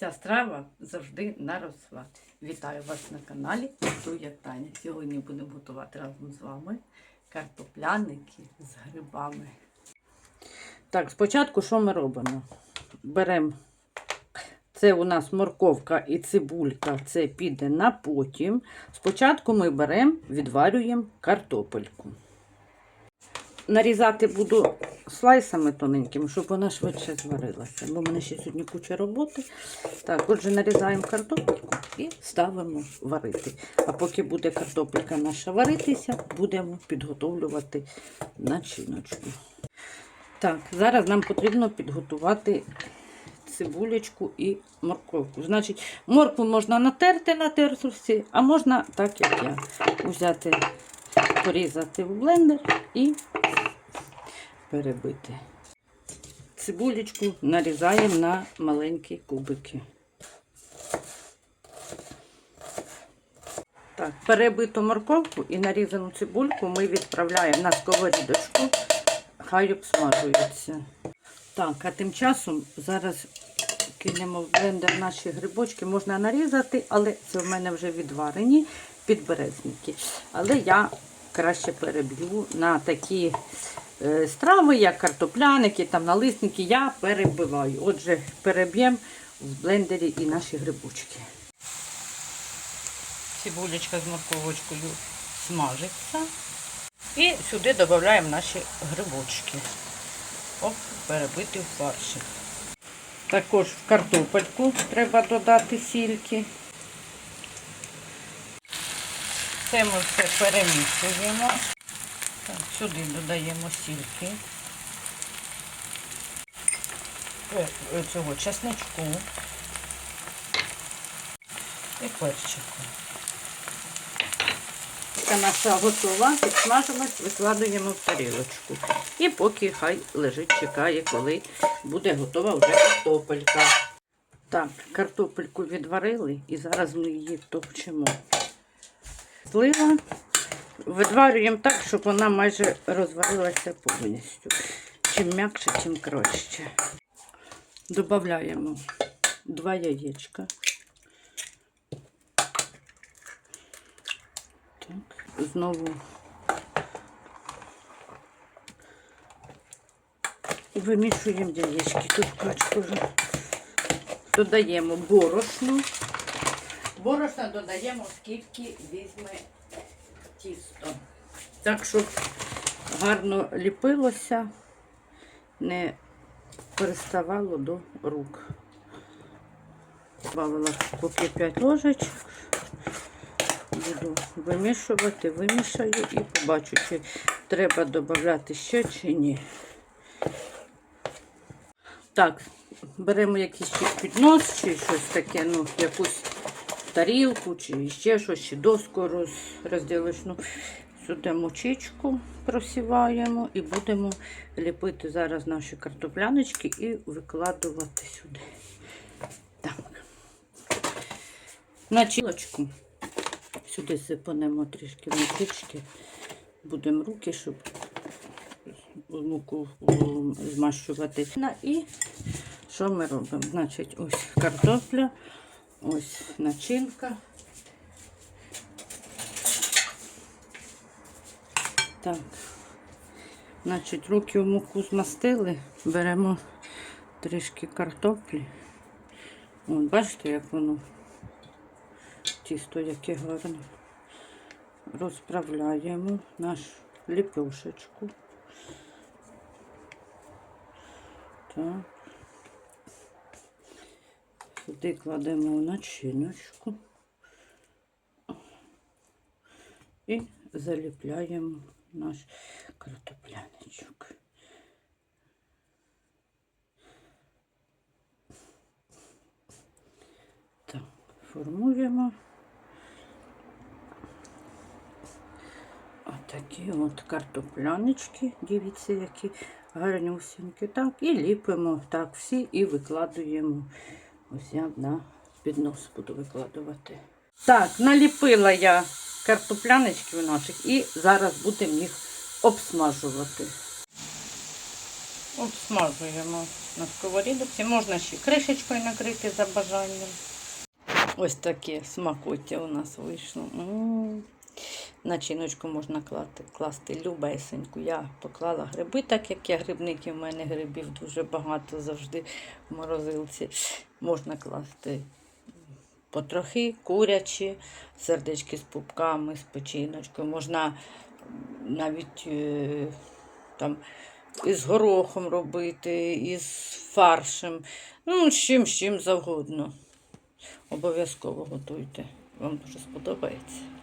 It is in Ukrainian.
Ця страва завжди на розсват. Вітаю вас на каналі Готує Таня. Сьогодні будемо готувати разом з вами картопляники з грибами. Так, спочатку що ми робимо? Беремо це у нас морковка і цибулька, це піде на потім. Спочатку ми беремо, відварюємо картопельку. Нарізати буду слайсами тоненькими, щоб вона швидше зварилася. Бо в мене ще сьогодні куча роботи. Так, отже, нарізаємо картопельку і ставимо варити. А поки буде картопелька наша варитися, будемо підготовлювати начиночку. Так, зараз нам потрібно підготувати цибулечку і морковку. Значить, моркву можна натерти на тертусі, а можна, так як я, взяти, порізати в блендер і перебити. Цибулечку нарізаємо на маленькі кубики. Так, перебиту морковку і нарізану цибульку ми відправляємо на сковорідочку, хай обсмажується. Так, а тим часом зараз кинемо в блендер наші грибочки. Можна нарізати, але це в мене вже відварені підберезники. Але я краще переб'ю на такі страви, як картопляники, там налисники, я перебиваю. Отже, переб'ємо в блендері і наші грибочки. Цибулечка з морковочкою смажиться. І сюди додаємо наші грибочки. Оп, перебити в фаршик. Також в картопельку треба додати сільки. Це ми все перемішуємо. Так, сюди додаємо сільки. Е, Цього чесничку і перчику. Така наша готова, підсмажилась, викладуємо в тарілочку. І поки хай лежить, чекає, коли буде готова вже картопелька. Так, картопельку відварили і зараз ми її топчемо. Слива відварюємо так, щоб вона майже розварилася повністю. Чим м'якше, тим краще. Додаємо два яєчка. Так, знову вимішуємо яєчки. Тут пачку вже. Додаємо борошно. Борошна додаємо, скільки візьме тісто. Так, щоб гарно ліпилося, не переставало до рук. Добавила поки 5 ложечок. Буду вимішувати, вимішаю і побачу, чи треба додати ще чи ні. Так, беремо якийсь піднос, чи щось таке, ну, якусь тарілку, чи ще щось, чи доску роз, розділочну. Сюди мочичку просіваємо і будемо ліпити зараз наші картопляночки і викладувати сюди. Так. Начиночку. Сюди сипанемо трішки мукички. Будемо руки, щоб муку змащувати. І що ми робимо? Значить, ось картопля, ось начинка. Так. Значить, руки в муку змастили, беремо трішки картоплі. От, бачите, як воно тісто яке гарне. Розправляємо нашу ліпешечку. Так. Сюди кладемо начиночку і заліпляємо наш картопляничок. Так, формуємо. Отакі от картоплянички, дивіться, які гарнюсінькі. Так, і ліпимо так всі і викладуємо. Ось я на піднос буду викладувати. Так, наліпила я картоплянички наших і зараз будемо їх обсмажувати. Обсмажуємо на сковорідці. Можна ще кришечкою накрити за бажанням. Ось таке смакоття у нас вийшло. М. Начиночку можна класти, класти любесеньку. Я поклала гриби, так як я грибник, і в мене грибів дуже багато завжди в морозилці. Можна класти потрохи курячі, сердечки з пупками, з печіночкою. Можна навіть е, там із горохом робити, із фаршем. Ну, з чим, з чим завгодно. Обов'язково готуйте. Вам дуже сподобається.